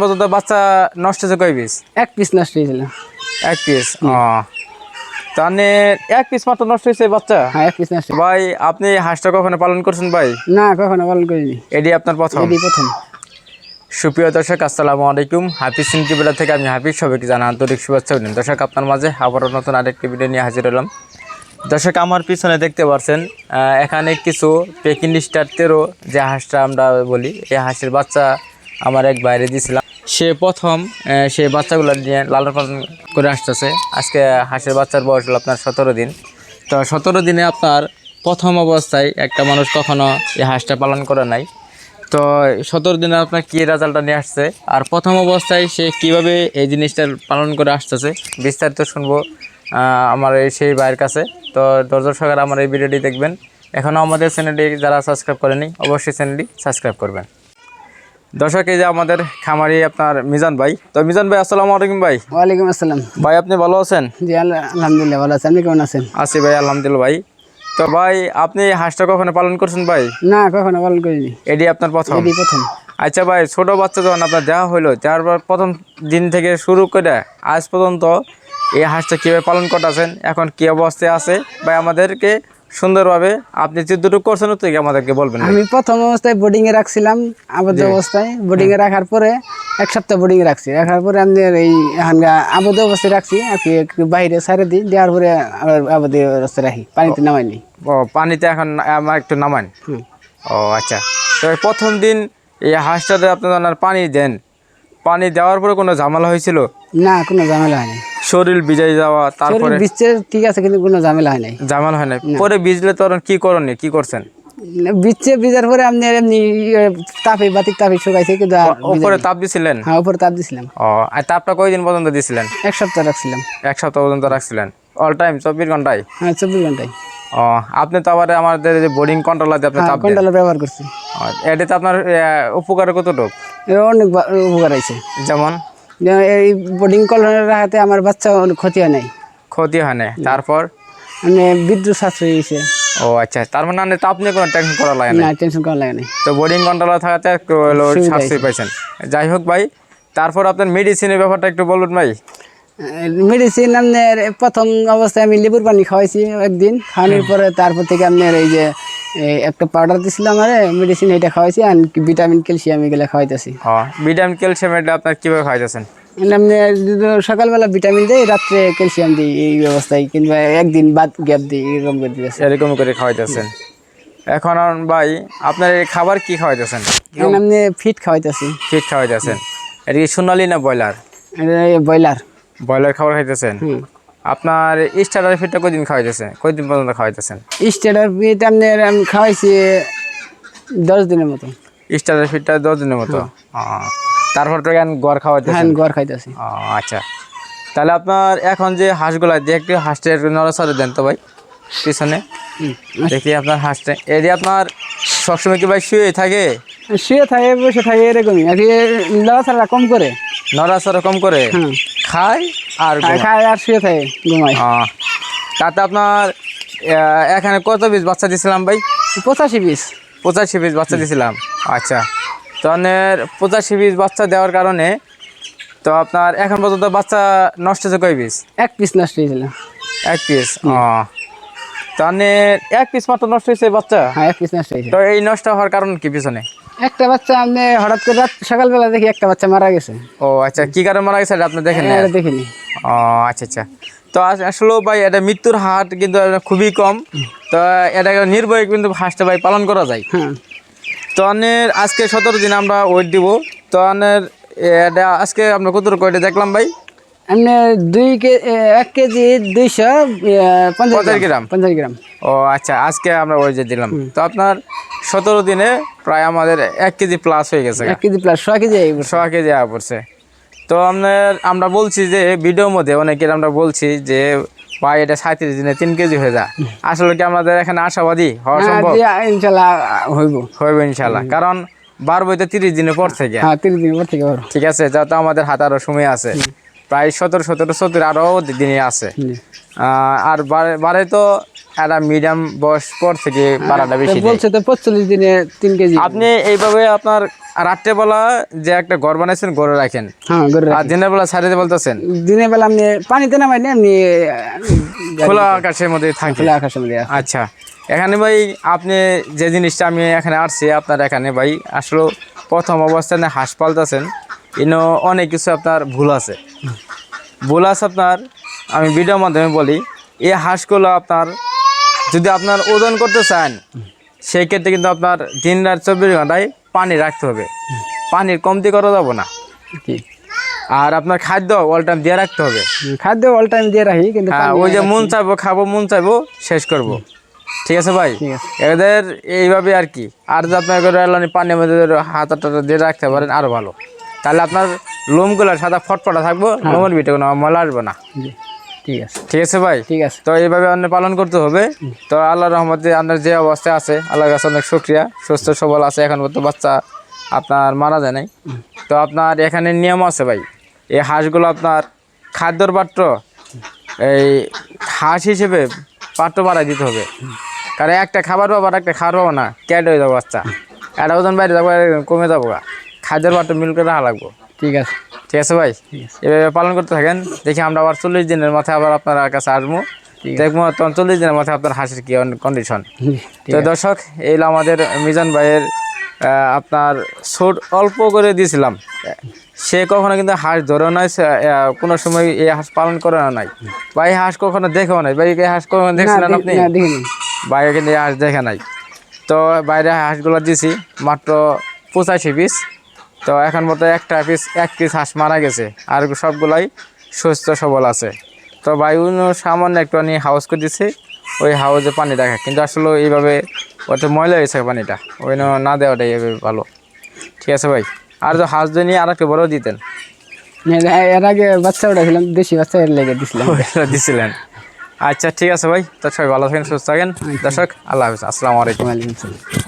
পর্যন্ত বাচ্চা নষ্ট হয়েছে কয় পিস এক পিস নষ্ট হয়েছিল। এক পিস তাহলে এক পিস মাত্র নষ্ট হয়েছে বাচ্চা? হ্যাঁ এক পিস নষ্ট ভাই আপনি হাঁসটা কখনো পালন করছেন ভাই? না কখনো পালন করিনি। এটি আপনার প্রথম? এটি প্রথম। সুপ্রিয় দর্শক আসসালামু আলাইকুম। হাফিজ থেকে আমি হাফিজ। সবাইকে জানা আন্তরিক শুভেচ্ছা দর্শক আপনার মাঝে আবারও নতুন আরেকটি ভিডিও নিয়ে হাজির হলাম। দর্শক আমার পিছনে দেখতে পাচ্ছেন আহ, এখানে কিছু পেকিং স্টার তেরো যে হাঁসটা আমরা বলি এই হাঁসের বাচ্চা আমার এক বাইরে দিয়েছিলাম। সে প্রথম সে বাচ্চাগুলো নিয়ে লালন পালন করে আসতেছে। আজকে হাঁসের বাচ্চার বয়স হলো আপনার সতেরো দিন। তো সতেরো দিনে আপনার প্রথম অবস্থায় একটা মানুষ কখনো এই হাঁসটা পালন করে নাই। তো সতেরো দিনে আপনার কী রেজাল্টটা নিয়ে আসছে? আর প্রথম অবস্থায় সে কীভাবে এই জিনিসটা পালন করে আসতেছে? বিস্তারিত শুনব আমার এই সেই ভাইয়ের কাছে। তো দর্শক সকার আমার এই ভিডিওটি দেখবেন। এখনও আমাদের চ্যানেলটি যারা সাবস্ক্রাইব করেনি, অবশ্যই চ্যানেলটি সাবস্ক্রাইব করবেন। দর্শক এই যে আমাদের খামারি আপনার মিজান ভাই। তো মিজান ভাই আসসালামু আলাইকুম ভাই। ওয়ালাইকুম আসসালাম। ভাই আপনি ভালো আছেন? জি আলহামদুলিল্লাহ ভালো আছেন আপনি কেমন আছেন? আছি ভাই আলহামদুলিল্লাহ ভাই। তো ভাই আপনি হাঁসটা কখনো পালন করছেন ভাই? না কখনো পালন করিনি। এটি আপনার প্রথম? এটি প্রথম। আচ্ছা ভাই ছোট বাচ্চা যখন আপনার দেওয়া হলো তারপর প্রথম দিন থেকে শুরু করে আজ পর্যন্ত এই হাঁসটা কীভাবে পালন করতেছেন এখন কী অবস্থায় আছে ভাই আমাদেরকে সুন্দরভাবে আপনি যেটুকু করছেন তো আমাদেরকে বলবেন। আমি প্রথম অবস্থায় বোর্ডিং এ রাখছিলাম আবদ্ধ অবস্থায়। বোর্ডিং এ রাখার পরে এক সপ্তাহ বোর্ডিং এ রাখছি। রাখার পরে আমি এই এখানকার আবদ্ধ অবস্থায় রাখছি আর কি একটু বাইরে সারে দিই দেওয়ার পরে আবার আবদ্ধ অবস্থায় রাখি। পানিতে নামাইনি। ও পানিতে এখন আমার একটু নামান। ও আচ্ছা। তো প্রথম দিন এই হাঁসটাতে আপনি যখন পানি দেন। পানি দেওয়ার পরে কোনো ঝামেলা হয়েছিল? না কোনো ঝামেলা হয় নাই শরীর ভিজাই যাওয়া তারপরে বিচ্ছে ঠিক আছে কিন্তু কোনো ঝামেলা হয় নাই। ঝামেলা হয় না। পরে ভিজলে তখন কি করনি কি করছেন? বিচ্ছে ভিজার পরে আপনি এমনি তাপে বাতিক তাপে শুকাইছে কিন্তু উপরে তাপ দিছিলেন? হ্যাঁ উপরে তাপ দিছিলাম। ও আর তাপটা কয়দিন পর্যন্ত দিছিলেন? এক সপ্তাহ রাখছিলাম। এক সপ্তাহ পর্যন্ত রাখছিলেন। অল টাইম চব্বিশ ঘন্টায়? হ্যাঁ চব্বিশ ঘন্টায়। ও আপনি তো আবার আমাদের যে বোর্ডিং কন্ট্রোলার দিয়ে আপনি হ্যাঁ তাপ কন্ট্রোলার ব্যবহার করছি। এটাতে আপনার উপকার কতটুকু? অনেক উপকার যেমন যেমন? এই বোর্ডিং কলনের রাখাতে আমার বাচ্চা ক্ষতি হয় নাই। ক্ষতি হয় না তারপর? মানে বিদ্যুৎ সাশ্রয় হয়েছে। ও আচ্ছা তার মানে আপনি তাপ নিয়ে কোনো টেনশন করা লাগে না টেনশন করা লাগে না তো বোর্ডিং কন্ট্রোলার থাকাতে হলো পাইছেন। যাই হোক ভাই তারপর আপনার মেডিসিনের ব্যাপারটা একটু বলুন ভাই। মেডিসিন আপনার প্রথম অবস্থায় আমি লেবুর পানি খাওয়াইছি একদিন খাওয়ানোর পরে তারপর থেকে আপনার এই যে একটা পাউডার দিছিল আমার মেডিসিন এটা খাওয়াইছি আর ভিটামিন ক্যালসিয়াম এগুলো খাওয়াইতেছি। ভিটামিন ক্যালসিয়াম এটা আপনার কীভাবে খাওয়াইতেছেন? আপনি সকালবেলা ভিটামিন দিই রাত্রে ক্যালসিয়াম দিই এই ব্যবস্থায় কিংবা একদিন বাদ গ্যাপ দিই এরকম করে দিয়েছে এরকম করে খাওয়াইতেছেন। এখন ভাই আপনার এই খাবার কি খাওয়াইতেছেন? এখন আপনি ফিট খাওয়াইতেছি। ঠিক খাওয়াইতেছেন। এটা কি সোনালি না ব্রয়লার? ব্রয়লার। ব্রয়লার খাবার খাইতেছেন? হুম। আপনার স্টার্টার ফিটটা কয়দিন খাওয়াইতেছে? কয়দিন পর্যন্ত খাওয়াইতেছেন? স্টেটার ফিট আপনার আমি খাওয়াইছি দশ দিনের মতো। স্টার্টার ফিটটা দশ দিনের মতো? তারপর তো এখন গড় খাওয়াইতেছেন? হ্যাঁ গড় খাইতেছি। আচ্ছা। তাহলে আপনার এখন যে হাঁসগুলা দিয়ে একটু হাঁসটা একটু নড়াচড়ে দেন তো ভাই পিছনে। দেখি আপনার হাঁসটা। এটি আপনার সবসময় কি ভাই শুয়ে থাকে? শুয়ে থাকে বসে থাকে এরকমই। আর কি লড়াছাড়া কম করে। নড়াচড়া কম করে? খায়? আর খায় আর শুয়ে থাকে ঘুমায়। তাতে আপনার এখানে কত পিস বাচ্চা দিয়েছিলাম ভাই? পঁচাশি পিস পঁচাশি পিস বাচ্চা দিয়েছিলাম আচ্ছা। তো আপনার পঁচাশি পিস বাচ্চা দেওয়ার কারণে তো আপনার এখন পর্যন্ত বাচ্চা নষ্ট হয়েছে কয় পিস এক পিস নষ্ট হয়েছিল। এক পিস ও তো আপনার এক পিস মাত্র নষ্ট হয়েছে বাচ্চা? হ্যাঁ এক পিস নষ্ট হয়েছে। তো এই নষ্ট হওয়ার কারণ কি পিছনে? একটা বাচ্চা আপনি হঠাৎ করে রাত সকালবেলা দেখি একটা বাচ্চা মারা গেছে। ও আচ্ছা কি কারণে মারা গেছে আপনি দেখেন না? দেখিনি। ও আচ্ছা আচ্ছা। তো আস- আসলে ভাই এটা মৃত্যুর হার কিন্তু খুবই কম। তো এটা নির্ভয় কিন্তু হাঁসটা ভাই পালন করা যায়। হ্যাঁ। তো আনের আজকে সতেরো দিন আমরা ওয়েট দিব। তো আনের এটা আজকে আমরা কত কয়টা দেখলাম ভাই? আপনি দুই কে এক কেজি দুইশো পঞ্চাশ গ্রাম। পঞ্চাশ গ্রাম। ও আচ্ছা আজকে আমরা ওয়েট দিলাম। তো আপনার সতেরো দিনে প্রায় আমাদের এক কেজি প্লাস হয়ে গেছে। এক কেজি প্লাস ছয় কেজি ছ কেজি আয়া পড়ছে। তো আপনার আমরা বলছি যে ভিডিওর মধ্যে অনেকের আমরা বলছি যে ভাই এটা সাঁত্রিশ দিনে তিন কেজি হয়ে যায়। আসলে কি আমাদের এখানে আশাবাদী হওয়া হ্যাঁ সম্ভব? ইনশাল্লাহ হইব। হইবে ইনশাল্লাহ। কারণ বাড়বো বইতে তিরিশ দিনের পর থেকে। হ্যাঁ তিরিশ দিন পর থেকে ঠিক আছে যাতে আমাদের হাতে আরও সময় আছে। প্রায় সতেরো সতেরো সতেরো আরও দিনে আছে। আহ, আর বারে- বারে তো একটা মিডিয়াম বয়স পর থেকে পাড়াটা বেশি বলছে তো পঁচল্লিশ দিনে তিন কেজি। আপনি এইভাবে আপনার রাত্রেবেলা যে একটা ঘর বানাইছেন ঘরে রাখেন। হ্যাঁ আর দিনের বেলা ছাড়িতে বলতেছেন? দিনের বেলা আপনি পানিতে নামাই না আপনি খোলা আকাশের মধ্যে থাকে খোলা আকাশের মধ্যে আচ্ছা। এখানে ভাই আপনি যে জিনিসটা আমি এখানে আসছি আপনার এখানে ভাই আসলে প্রথম অবস্থানে হাঁস পালতেছেন ইনো অনেক কিছু আপনার ভুল আছে। ভুল আছে আপনার আমি ভিডিওর মাধ্যমে বলি এই হাঁসগুলো আপনার যদি আপনার ওজন করতে চান সেই ক্ষেত্রে কিন্তু আপনার দিন রাত চব্বিশ ঘন্টায় পানি রাখতে হবে। পানির কমতি করা যাব না। আর আপনার খাদ্য অল টাইম দিয়ে রাখতে হবে। খাদ্য অল টাইম দিয়ে রাখি কিন্তু হ্যাঁ ওই যে মন চাইব খাব মন চাইব শেষ করব। ঠিক আছে ভাই? এদের এইভাবে আর কি। আর যদি আপনার পানির মধ্যে হাত হাতটা দিয়ে রাখতে পারেন আরও ভালো। তাহলে আপনার লোমগুলো সাদা ফটফটা থাকব লোমের ভিতরে কোনো ময়লা আসবে না। ঠিক আছে। ঠিক আছে ভাই? ঠিক আছে। তো এইভাবে আপনি পালন করতে হবে। তো আল্লাহ রহমতে আপনার যে অবস্থায় আছে আল্লাহর কাছে অনেক শুক্রিয়া। সুস্থ সবল আছে এখন পর্যন্ত বাচ্চা আপনার মারা যায় নাই। তো আপনার এখানে নিয়ম আছে ভাই এই হাঁসগুলো আপনার খাদ্যর পাত্র এই হাঁস হিসেবে পাত্র বাড়াই দিতে হবে। কারণ একটা খাবার পাবো আর একটা খাবার পাবো না ক্যাট হয়ে যাব বাচ্চা। একটা ওজন বাইরে যাব কমে যাব। খাদ্যের পাত্র মিল করে রাখা লাগবো। ঠিক আছে। ঠিক আছে ভাই? এভাবে পালন করতে থাকেন দেখি আমরা আবার চল্লিশ দিনের মাথায় আবার আপনার কাছে আসব। দেখব চল্লিশ দিনের মাথায় আপনার হাঁসের কি কন্ডিশন তো দর্শক এইলো আমাদের মিজান ভাইয়ের আপনার ছোট অল্প করে দিয়েছিলাম। সে কখনো কিন্তু হাঁস ধরেও নাই কোনো সময় এই হাঁস পালন করে না নাই। ভাই হাঁস কখনো দেখেও নাই? ভাই এই হাঁস কখনো দেখছিলেন আপনি? বাইরে কিন্তু এই হাঁস দেখে নাই। তো বাইরে হাঁসগুলো দিছি মাত্র পঁচাশি পিস তো এখন মতো একটা পিস এক পিস হাঁস মারা গেছে আর সবগুলাই সুস্থ সবল আছে। তো ভাই অন্য সামান্য একটু নিয়ে হাউস করে দিছে ওই হাউসে পানি রাখা। কিন্তু আসলে এইভাবে ওটা ময়লা হয়েছে পানিটা ওই জন্য না দেওয়াটাই এভাবে ভালো। ঠিক আছে ভাই আর তো হাঁস দিয়ে নিয়ে আর একটু বড় দিতেন। এর আগে বাচ্চা উঠেছিলাম দেশি বাচ্চা এর লেগে দিছিলাম। দিছিলেন। আচ্ছা ঠিক আছে ভাই তো সবাই ভালো থাকেন সুস্থ থাকেন। দর্শক আল্লাহ হাফিজ আসসালামু আলাইকুম। আসসালাম।